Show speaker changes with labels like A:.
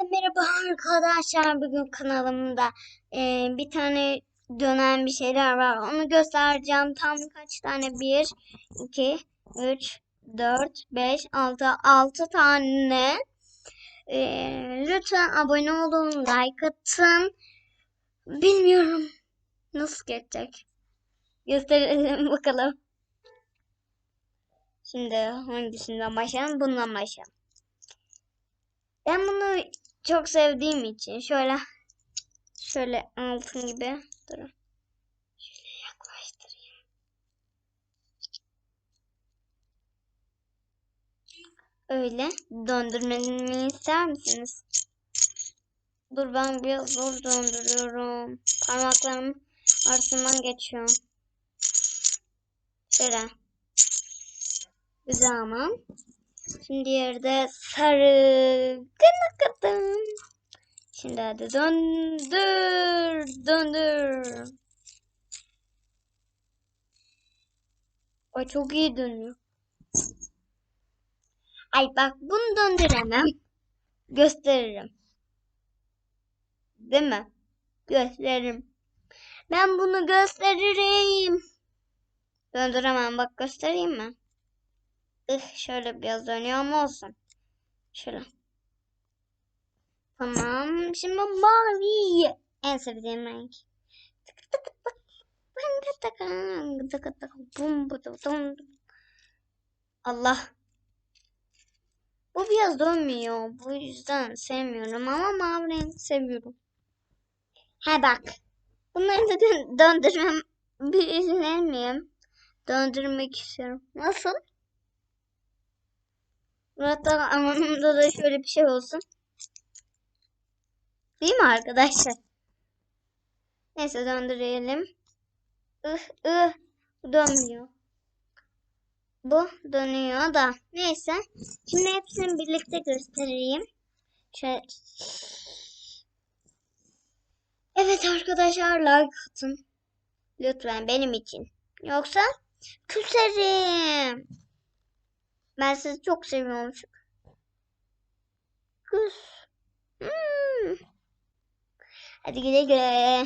A: Merhaba arkadaşlar. Bugün kanalımda e, bir tane dönen bir şeyler var. Onu göstereceğim. Tam kaç tane? 1, 2, 3, 4, 5, 6, 6 tane. E, lütfen abone olun, like atın. Bilmiyorum nasıl geçecek. Gösterelim bakalım. Şimdi hangisinden başlayalım? Bundan başlayalım. Ben bunu çok sevdiğim için şöyle şöyle altın gibi durun. Şöyle yaklaştırayım. Öyle döndürmemi ister misiniz? Dur ben biraz zor döndürüyorum. Parmaklarım arasından geçiyor. Şöyle. Güzel ama. Şimdi yerde sarı kınıkıdım. Şimdi hadi döndür, döndür. Ay çok iyi dönüyor. Ay bak bunu döndüremem. Gösteririm. Değil mi? Gösteririm. Ben bunu gösteririm. Döndüremem. Bak göstereyim mi? Ih, şöyle biraz dönüyor ama olsun. Şöyle. Tamam. Şimdi mavi. En sevdiğim renk. Allah. Bu biraz dönmüyor. Bu yüzden sevmiyorum ama mavi renk seviyorum. He bak. Bunları da dö- döndürmem bilir miyim? Döndürmek istiyorum. Nasıl? Hatta anlamında da şöyle bir şey olsun. Değil mi arkadaşlar? Neyse döndürelim. Ih ih dönmüyor. Bu dönüyor da. Neyse. Şimdi hepsini birlikte göstereyim. Şöyle. Evet arkadaşlar like atın. Lütfen benim için. Yoksa küserim. Ben sizi çok seviyorum. Kız. Hmm. Hadi güle güle.